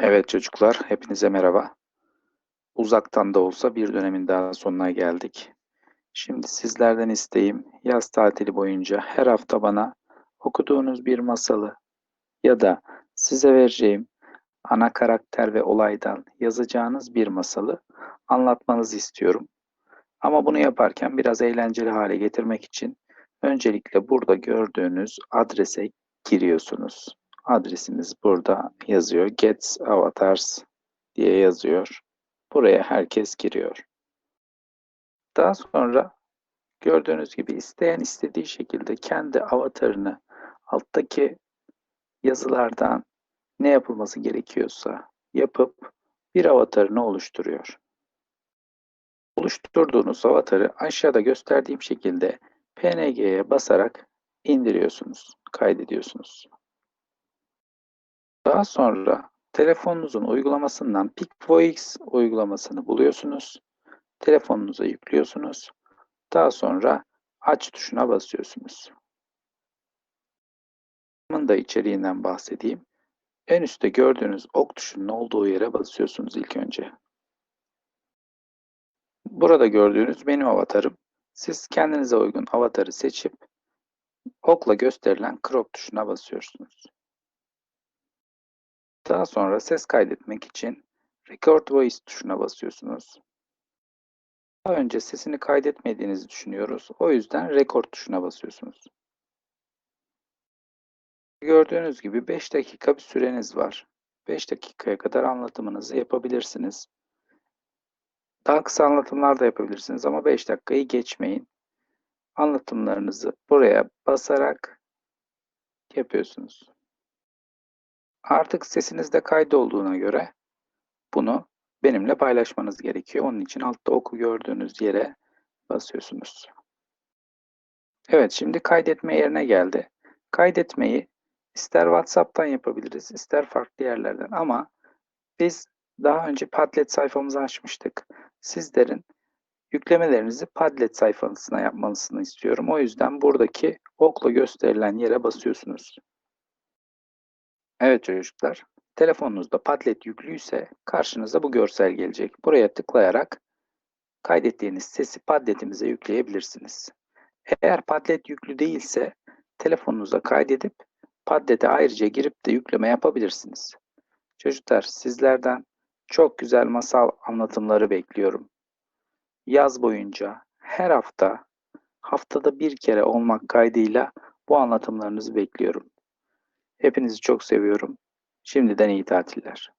Evet çocuklar, hepinize merhaba. Uzaktan da olsa bir dönemin daha sonuna geldik. Şimdi sizlerden isteğim yaz tatili boyunca her hafta bana okuduğunuz bir masalı ya da size vereceğim ana karakter ve olaydan yazacağınız bir masalı anlatmanızı istiyorum. Ama bunu yaparken biraz eğlenceli hale getirmek için öncelikle burada gördüğünüz adrese giriyorsunuz. Adresiniz burada yazıyor. Get Avatars diye yazıyor. Buraya herkes giriyor. Daha sonra gördüğünüz gibi isteyen istediği şekilde kendi avatarını alttaki yazılardan ne yapılması gerekiyorsa yapıp bir avatarını oluşturuyor. Oluşturduğunuz avatarı aşağıda gösterdiğim şekilde PNG'ye basarak indiriyorsunuz, kaydediyorsunuz. Daha sonra telefonunuzun uygulamasından PicVox uygulamasını buluyorsunuz. Telefonunuza yüklüyorsunuz. Daha sonra aç tuşuna basıyorsunuz. Bunun da içeriğinden bahsedeyim. En üstte gördüğünüz ok tuşunun olduğu yere basıyorsunuz ilk önce. Burada gördüğünüz benim avatarım. Siz kendinize uygun avatarı seçip okla gösterilen crop tuşuna basıyorsunuz. Daha sonra ses kaydetmek için Record Voice tuşuna basıyorsunuz. Daha önce sesini kaydetmediğinizi düşünüyoruz. O yüzden Record tuşuna basıyorsunuz. Gördüğünüz gibi 5 dakika bir süreniz var. 5 dakikaya kadar anlatımınızı yapabilirsiniz. Daha kısa anlatımlar da yapabilirsiniz ama 5 dakikayı geçmeyin. Anlatımlarınızı buraya basarak yapıyorsunuz. Artık sesinizde kaydolduğuna göre bunu benimle paylaşmanız gerekiyor. Onun için altta oku gördüğünüz yere basıyorsunuz. Evet şimdi kaydetme yerine geldi. Kaydetmeyi ister WhatsApp'tan yapabiliriz, ister farklı yerlerden ama biz daha önce Padlet sayfamızı açmıştık. Sizlerin yüklemelerinizi Padlet sayfasına yapmalısını istiyorum. O yüzden buradaki okla gösterilen yere basıyorsunuz. Evet çocuklar, telefonunuzda Padlet yüklüyse karşınıza bu görsel gelecek. Buraya tıklayarak kaydettiğiniz sesi Padlet'imize yükleyebilirsiniz. Eğer Padlet yüklü değilse telefonunuza kaydedip Padlet'e ayrıca girip de yükleme yapabilirsiniz. Çocuklar sizlerden çok güzel masal anlatımları bekliyorum. Yaz boyunca her hafta haftada bir kere olmak kaydıyla bu anlatımlarınızı bekliyorum. Hepinizi çok seviyorum. Şimdiden iyi tatiller.